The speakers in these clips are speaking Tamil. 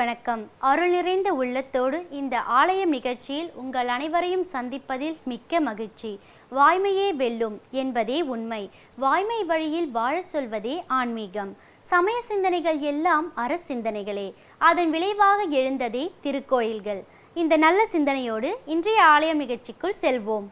வணக்கம். அருள் நிறைந்த உள்ளத்தோடு இந்த ஆலயம் நிகழ்ச்சியில் உங்கள் அனைவரையும் சந்திப்பதில் மிக்க மகிழ்ச்சி. வாய்மையே வெல்லும் என்பதே உண்மை. வாய்மை வழியில் வாழச் சொல்வதே ஆன்மீகம். சமய சிந்தனைகள் எல்லாம் அற சிந்தனைகளே. அதன் விளைவாக எழுந்ததே திருக்கோயில்கள். இந்த நல்ல சிந்தனையோடு இன்றைய ஆலயம் நிகழ்ச்சிக்குள் செல்வோம்.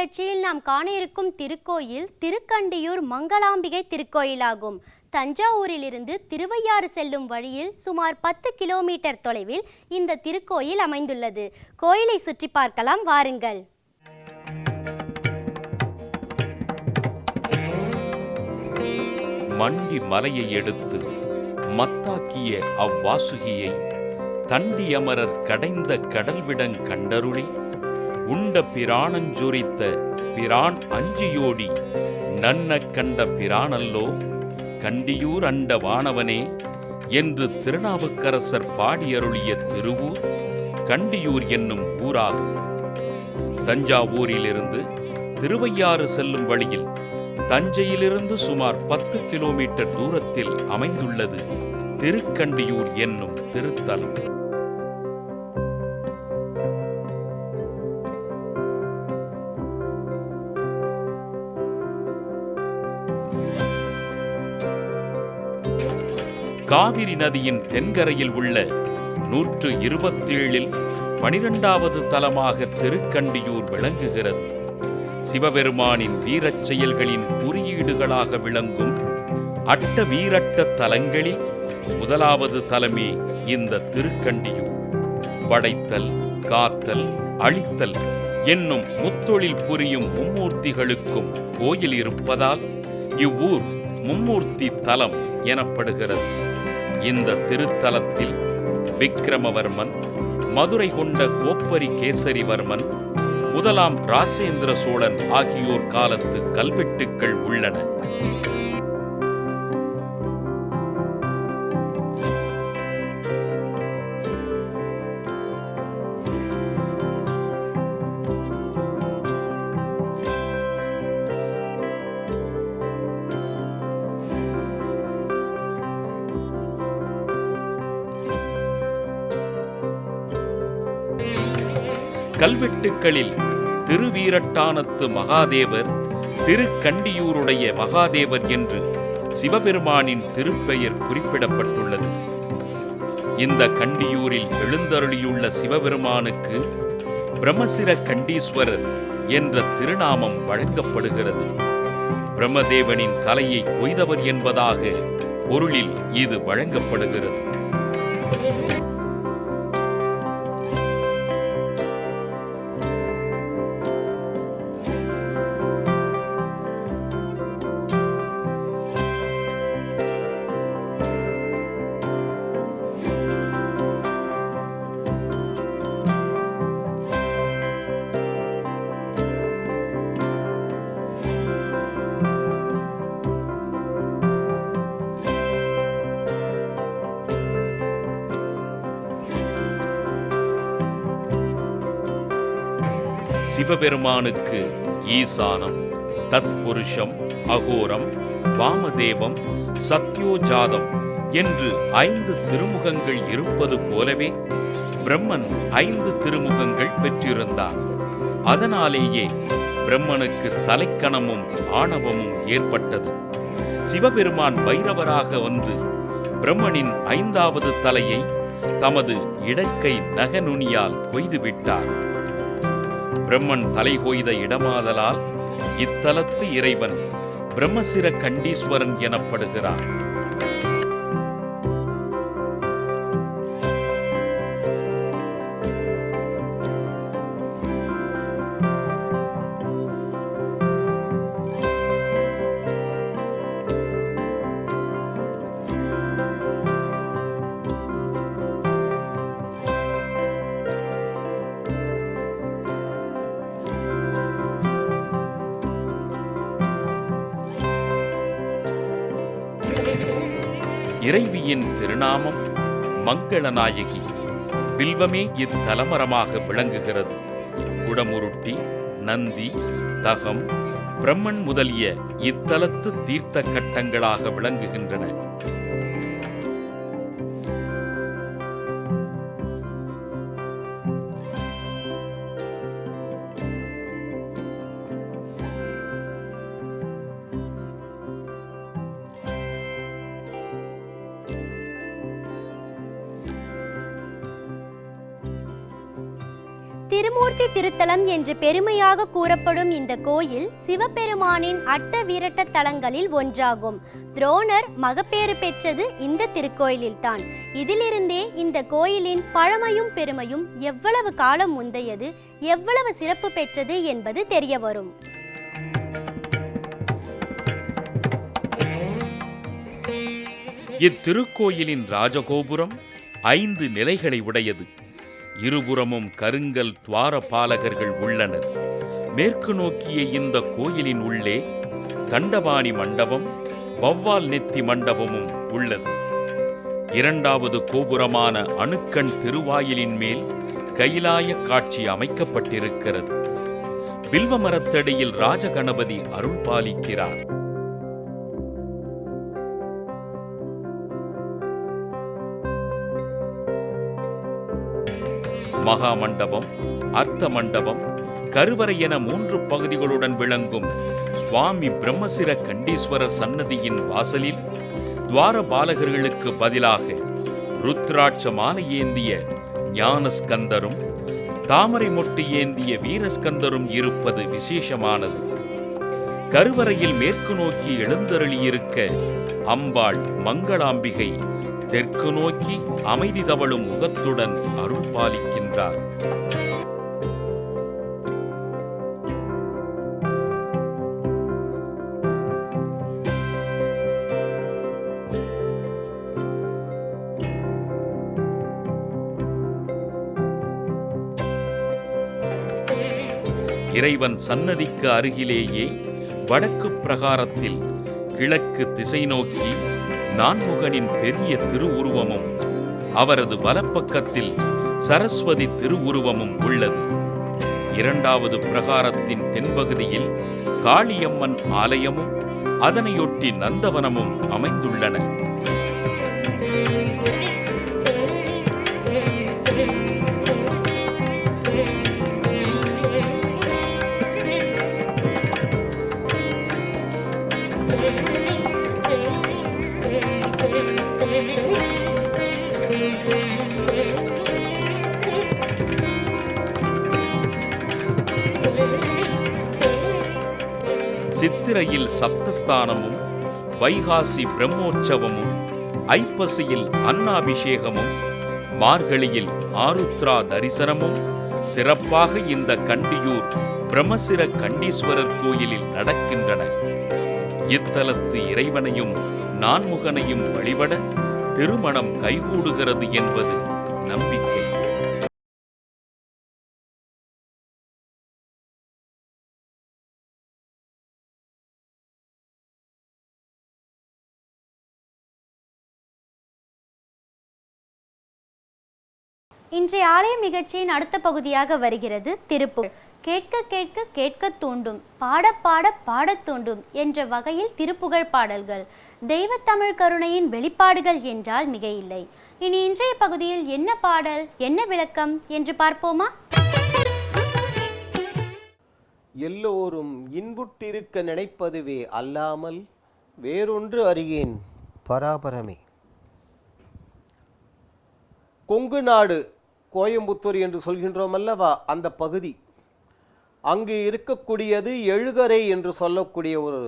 நிகழ்ச்சியில் நாம் காண இருக்கும் திருக்கோயில் திருக்கண்டியூர் மங்களாம்பிகை திருக்கோயிலாகும். தஞ்சாவூரிலிருந்து திருவையாறு செல்லும் வழியில் சுமார் பத்து கிலோமீட்டர் தொலைவில் இந்த திருக்கோயில் அமைந்துள்ளது. கோயிலை சுற்றி பார்க்கலாம் வாருங்கள். மண்டி மலையை எடுத்து மத்தாக்கிய அவ்வாசுகியை தண்டி அமரர் கடைந்த கடல்விடங் கண்டருளி உண்ட பிராணஞ்சொரித்த பிரான் அஞ்சியோடி. நன்ன கண்ட பிரானல்லோ கண்டியூர் அண்ட வானவனே என்று திருநாவுக்கரசர் பாடியருளிய திருவூர் கண்டியூர் என்னும் ஊராகும் தஞ்சாவூரிலிருந்து திருவையாறு செல்லும் வழியில் தஞ்சையிலிருந்து சுமார் பத்து கிலோமீட்டர் தூரத்தில் அமைந்துள்ளது திருக்கண்டியூர் என்னும் திருத்தலம். காவிரி நதியின் தென்கரையில் உள்ள நூற்று இருபத்தேழில் பனிரெண்டாவது தலமாக திருக்கண்டியூர் விளங்குகிறது. சிவபெருமானின் வீரச் செயல்களின் குறியீடுகளாக விளங்கும் அட்ட வீரட்ட தலங்களில் முதலாவது தலமே இந்த திருக்கண்டியூர். படைத்தல் காத்தல் அழித்தல் என்னும் முத்தொழில் புரியும் மும்மூர்த்திகளுக்கும் கோயில் இருப்பதால் இவ்வூர் மும்மூர்த்தி தலம் எனப்படுகிறது. இந்த திருத்தலத்தில் விக்கிரமவர்மன் மதுரை கொண்ட கோப்பரி கேசரிவர்மன் முதலாம் ராசேந்திர சோழன் ஆகியோர் காலத்து கல்வெட்டுக்கள் உள்ளன. நாட்களில் திருவீரட்டானத்து மகாதேவர் திருக்கண்டியூருடைய மகாதேவர் என்று சிவபெருமானின் திருப்பெயர் குறிப்பிடப்பட்டுள்ளது. இந்த கண்டியூரில் எழுந்தருளியுள்ள சிவபெருமானுக்கு பிரம்மசிர கண்டீஸ்வரர் என்ற திருநாமம் வழங்கப்படுகிறது. பிரம்மதேவனின் தலையை கொய்தவர் என்பதாக பொருளில் இது வழங்கப்படுகிறது. சிவபெருமானுக்கு ஈசானம் தத்புருஷம் அகோரம் வாமதேவம் சத்யோஜாதம் என்று ஐந்து திருமுகங்கள் இருப்பது போலவே பிரம்மன் ஐந்து திருமுகங்கள் பெற்றிருந்தார் அதனாலேயே பிரம்மனுக்கு தலைக்கணமும் ஆணவமும் ஏற்பட்டது. சிவபெருமான் பைரவராக வந்து பிரம்மனின் ஐந்தாவது தலையை தமது இடக்கை நகநுனியால் கொய்துவிட்டார். பிரம்மன் தலை கொய்த இடமாதலால் இத்தலத்து இறைவன் பிரம்மசிர கண்டீஸ்வரன் எனப்படுகிறார் இறைவியின் திருநாமம் மங்களநாயகி வில்வமே இத்தலமரமாக விளங்குகிறது. குடமுருட்டி நந்தி தகம் பிரம்மன் முதலிய இத்தலத்து தீர்த்த கட்டங்களாக விளங்குகின்றன. திருமூர்த்தி திருத்தலம் என்று பெருமையாக கூறப்படும் இந்த கோயில் சிவபெருமானின் அட்ட வீரட்ட தலங்களில் ஒன்றாகும். துரோணர் மகப்பேறு பெற்றது இந்த திருக்கோயிலில்தான். இதிலிருந்தே இந்த கோயிலின் பழமையும் பெருமையும் எவ்வளவு காலம் முந்தையது எவ்வளவு சிறப்பு பெற்றது என்பது தெரிய வரும். இத்திருக்கோயிலின் ராஜகோபுரம் ஐந்து நிலைகளை உடையது. இருபுறமும் கருங்கல் துவாரபாலகர்கள் உள்ளனர். மேற்கு நோக்கிய இந்த கோயிலின் உள்ளே தண்டபாணி மண்டபம் வவ்வால் நெத்தி மண்டபமும் உள்ளது. இரண்டாவது கோபுரமான அணுக்கண் திருவாயிலின் மேல் கைலாய காட்சி அமைக்கப்பட்டிருக்கிறது. வில்வ மரத்தடியில் ராஜகணபதி அருள் பாலிக்கிறார் மகா மண்டபம் அர்த்த மண்டபம் கருவறை என மூன்று பகுதிகளுடன் விளங்கும் சுவாமி பிரம்மசிர கண்டீஸ்வரர் சன்னதியின் வாசலில் துவார பாலகர்களுக்கு பதிலாக ருத்ராட்ச மாலை ஏந்திய ஞானஸ்கந்தரும் தாமரை மொட்டு ஏந்திய வீரஸ்கந்தரும் இருப்பது விசேஷமானது. கருவறையில் மேற்கு நோக்கி எழுந்தருளியிருக்க அம்பாள் மங்களாம்பிகை தெற்கு நோக்கி அமைதி தவழும் முகத்துடன் அருள் பாலிக்கின்றார். இறைவன் சன்னதிக்கு அருகிலேயே வடக்கு பிரகாரத்தில் கிழக்கு திசை நோக்கி நான்முகனின் பெரிய திருவுருவமும் அவரது வலப்பக்கத்தில் சரஸ்வதி திருவுருவமும் உள்ளது. இரண்டாவது பிரகாரத்தின் தென்பகுதியில் காளியம்மன் ஆலயமும் அதனையொட்டி நந்தவனமும் அமைந்துள்ளன. சித்திரையில் சப்தஸ்தானமும் வைகாசி பிரம்மோற்சவமும் ஐப்பசியில் அன்னாபிஷேகமும் மார்கழியில் ஆருத்ரா தரிசனமும் சிறப்பாக இந்த கண்டியூர் பிரமசிர கண்டீஸ்வரர் கோயிலில் நடக்கின்றன. இத்தலத்து இறைவனையும் நான்முகனையும் வழிபட திருமணம் கைகூடுகிறது என்பது நம்பிக்கை. இன்றைய ஆலயம் நிகழ்ச்சியின் அடுத்த பகுதியாக வருகிறது திருப்பூர் கேட்க கேட்க கேட்க தூண்டும் பாட பாட பாடத் தூண்டும் என்ற வகையில் திருப்புகழ் பாடல்கள். தெய்வத்தமிழ் கருணையின் வெளிப்பாடுகள் என்றால் மிக இல்லை இனி இன்றைய பகுதியில் என்ன பாடல் என்ன விளக்கம் என்று பார்ப்போமா? எல்லோரும் இன்புற்றிருக்க நினைப்பதுவே அல்லாமல் வேறொன்று அறியேன் பராபரமே. கொங்கு நாடு கோயம்புத்தூர் என்று சொல்கின்றோம் அல்லவா அந்த பகுதி. அங்கு இருக்கக்கூடியது எழுகரை என்று சொல்லக்கூடிய ஒரு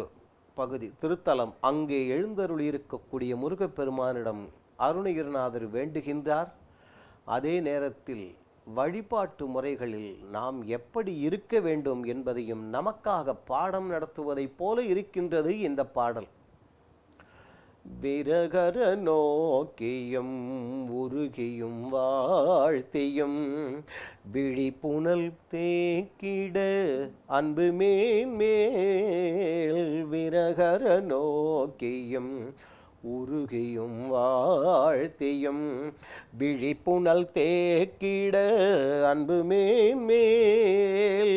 பகுதி திருத்தலம். அங்கே எழுந்தருள் இருக்கக்கூடிய முருகப்பெருமானிடம் அருணகிரிநாதர் வேண்டுகின்றார். அதே நேரத்தில் வழிபாட்டு முறைகளில் நாம் எப்படி இருக்க வேண்டும் என்பதையும் நமக்காக பாடம் நடத்துவதைப் போல இருக்கின்றது இந்த பாடல். விரகர நோக்கியும் உருகியும் வாழ்த்தியும் விழிப்புணல் தேக்கிட அன்பு மேன்மேல் விரகர நோக்கியும் உருகியும் வாழ்த்தியும் விழிப்புணல் தேக்கிட அன்பு மேன்மேல்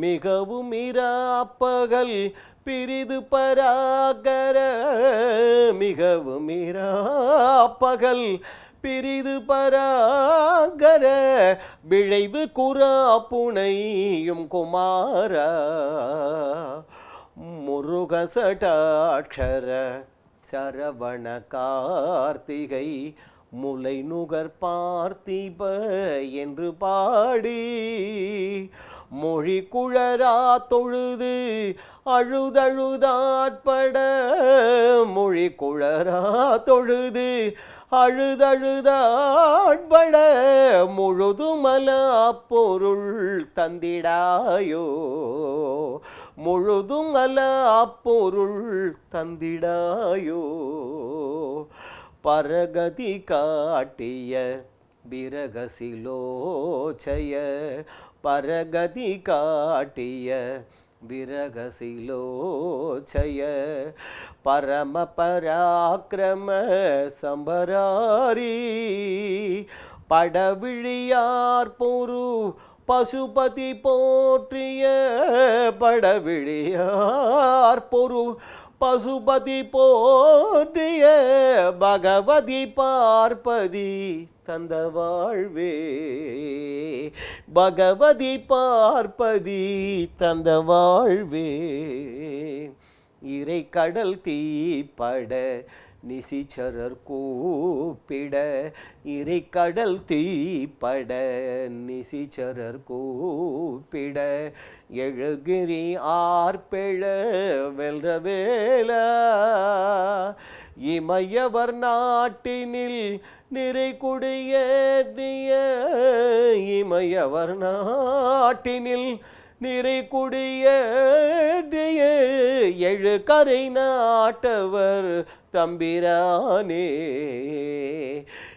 மிகவும் இராப்பகல் பிரிது பராகர மிகவும் பகல் பிரிது பராகர விழைவு குரா புனையும் குமார. முருகசடாட்சர சரவண கார்த்திகை முலை நுகர் பார்த்திப என்று பாடி. மொழி குழரா தொழுது அழுதழுதாட்பட மொழி குழரா தொழுது. அழுதழுதாட்பட முழுதுமல பொருள் தந்திடாயோ. முழுதும் அல அப்பொருள் தந்திடாயோ. பரகதி காட்டிய பிரகசிலோச்சய பரகதி காட்டிய விரகசிலோச்சய பரம பராக்கிரம சம்பராரி. படவிழியார் பொரு பசுபதி போற்றிய படவிழியார் பொரு பசுபதி போற்றிய பகவதி பார்ப்பதி தந்த வாழ்வே. பகவதி பார்ப்பதி தந்த வாழ்வே. இறை கடல் தீப்பட நிசிச்சரர் கூப்பிட. இறை கடல் தீப்பட நிசிச்சரர் கூப்பிட. எழுகிரி ஆர்பெழ வெல்ற வேலா நாட்டினில் நிறை குடியேறிய இமயவர் நாட்டினில் நிறை குடியேறிய எழு கரை நாட்டவர் தம்பிரானே.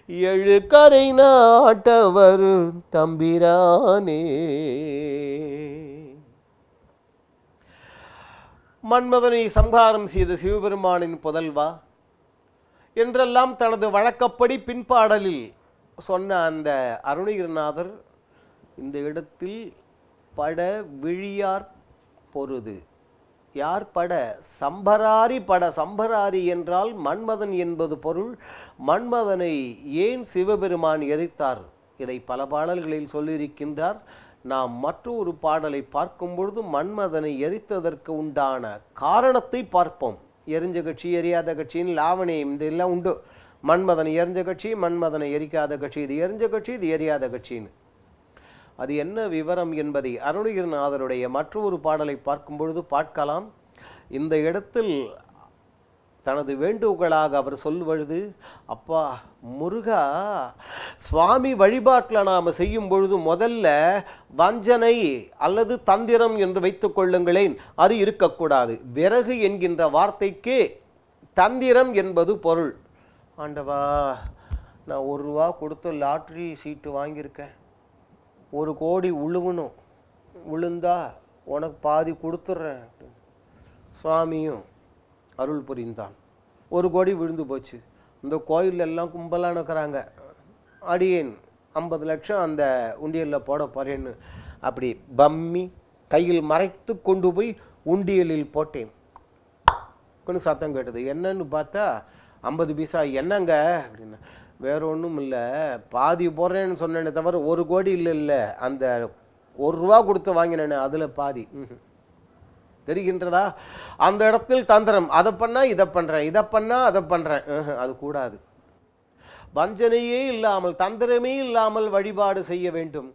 எழு கரை நாட்டவர் தம்பிரானே. மன்மதனை சம்ஹாரம் செய்த சிவபெருமானின் புதல்வா? என்றெல்லாம் தனது வழக்கப்படி பின்பாடலில் சொன்ன அந்த அருணகிரிநாதர் இந்த இடத்தில் பட விழியார் பொருது. யார் பட? சம்பராரி பட. சம்பராரி என்றால் மன்மதன் என்பது பொருள். மன்மதனை ஏன் சிவபெருமான் எரித்தார் இதை பல பாடல்களில் சொல்லியிருக்கின்றார். நாம் மற்றொரு பாடலை பார்க்கும் பொழுது மன்மதனை எரித்ததற்கு உண்டான காரணத்தை பார்ப்போம். எரிஞ்ச கட்சி எரியாத கட்சின்னு லாவணியம் இந்த எல்லாம் உண்டு. மன்மதனை எரிஞ்ச கட்சி மன்மதனை எரிக்காத கட்சி இது எரிஞ்ச கட்சி இது எரியாத கட்சின்னு. அது என்ன விவரம் என்பதை அருணகிரிநாதருடைய மற்றொரு பாடலை பார்க்கும் பொழுது பார்க்கலாம். இந்த இடத்தில் தனது வேண்டுகோளாக அவர் சொல்வது அப்பா முருகா சுவாமி வழிபாட்டில் நாம் செய்யும் பொழுது முதல்ல வஞ்சனை அல்லது தந்திரம் என்று வைத்துக் கொள்ளுங்களேன். அது இருக்கக்கூடாது. விறகு என்கின்ற வார்த்தைக்கு தந்திரம் என்பது பொருள். ஆண்டவா நான் ஒரு ரூபா கொடுத்து லாட்ரி சீட்டு வாங்கியிருக்கேன். ஒரு கோடி உழுவணும். உளுந்தா உனக்கு பாதி கொடுத்துட்றேன். சுவாமியும் அருள் புரிந்தான். ஒரு கோடி விழுந்து போச்சு. இந்த கோயில் எல்லாம் கும்பலாக நிற்கிறாங்க அடியேன் ஐம்பது லட்சம் அந்த உண்டியலில் போட போகிறேன்னு அப்படி பம்மி கையில் மறைத்து கொண்டு போய் உண்டியலில் போட்டேன். சத்தம் கேட்டது. என்னன்னு பார்த்தா ஐம்பது பைசா. என்னங்க? அப்படின்னு. வேற ஒன்றும் இல்லை. பாதி போடுறேன்னு சொன்னேனே தவிர ஒரு கோடி இல்லை இல்லை. அந்த ஒரு ரூபா கொடுத்து வாங்கினேன்னு அதில் பாதி. ம் தெரிகின்றதா? அந்த இடத்தில் தந்திரம் அதை பண்ணால் இதை பண்ணுறேன் இதை பண்ணால் அதை பண்ணுறேன் அது கூடாது. வஞ்சனையே இல்லாமல் தந்திரமே இல்லாமல் வழிபாடு செய்ய வேண்டும்.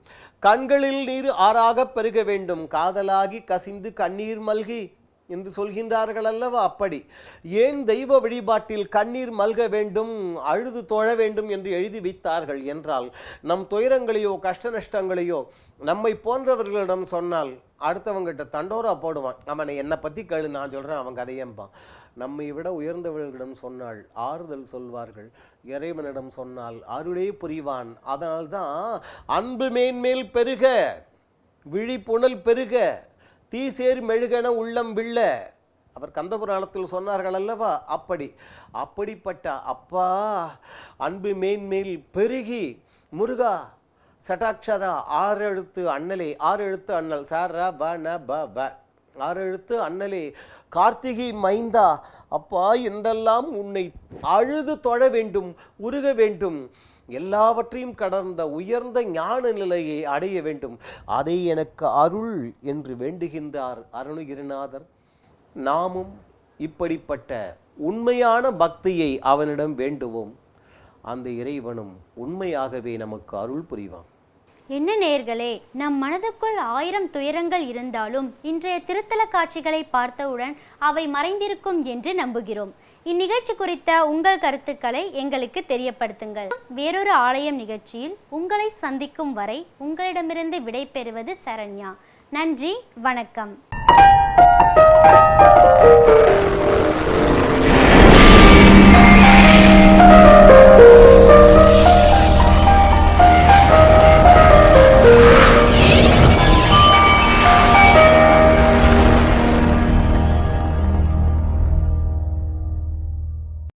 கண்களில் நீர் ஆறாக பெருக வேண்டும். காதலாகி கசிந்து கண்ணீர் மல்கி என்று சொல்கின்றார்கள் அல்லவா? அப்படி. ஏன் தெய்வ வழிபாட்டில் கண்ணீர் மல்க வேண்டும் அழுது தொழ வேண்டும் என்று எழுதி வைத்தார்கள் என்றால் நம் துயரங்களையோ கஷ்ட நஷ்டங்களையோ நம்மை போன்றவர்களிடம் சொன்னால் அடுத்தவங்ககிட்ட தண்டோரா போடுவான். அவனை என்னை பற்றி கேளு நான் சொல்கிறேன் அவன் கதையம்பான் நம்மை விட உயர்ந்தவர்களிடம் சொன்னால் ஆறுதல் சொல்வார்கள். இறைவனிடம் சொன்னால் அருளே புரிவான். அதனால்தான் அன்பு மேன்மேல் பெருக விழிப்புணல் பெருக தீசேர் மெழுகென உள்ளம் வில்ல அவர் கந்த புராணத்தில் சொன்னார்கள் அல்லவா? அப்படி. அப்படிப்பட்ட அப்பா அன்பு மேன்மேல் பெருகி முருகா சட்டாட்சரா ஆறு எழுத்து அண்ணலே ஆறு எழுத்து அண்ணல். சார் ர ப ந ப ப ஆறு எழுத்து அண்ணலே கார்த்திகை மைந்தா அப்பா என்றெல்லாம் உன்னை அழுது தொழ வேண்டும் உருக வேண்டும். எல்லாவற்றையும் கடந்த உயர்ந்த ஞான நிலையை அடைய வேண்டும். அதை எனக்கு அருள் என்று வேண்டுகின்றார் அருணகிரிநாதர். நாமும் இப்படிப்பட்ட உண்மையான பக்தியை அவனிடம் வேண்டுவோம். அந்த இறைவனும் உண்மையாகவே நமக்கு அருள் புரிவான். என்ன நேர்களே நம் மனதுக்குள் ஆயிரம் துயரங்கள் இருந்தாலும் இன்றைய திருத்தல காட்சிகளை பார்த்தவுடன் அவை மறைந்திருக்கும் என்று நம்புகிறோம். இந்நிகழ்ச்சி குறித்த உங்கள் கருத்துக்களை எங்களுக்கு தெரியப்படுத்துங்கள். வேறொரு ஆலயம் நிகழ்ச்சியில் உங்களை சந்திக்கும் வரை உங்களிடமிருந்து விடை பெறுவது சரண்யா. நன்றி வணக்கம்.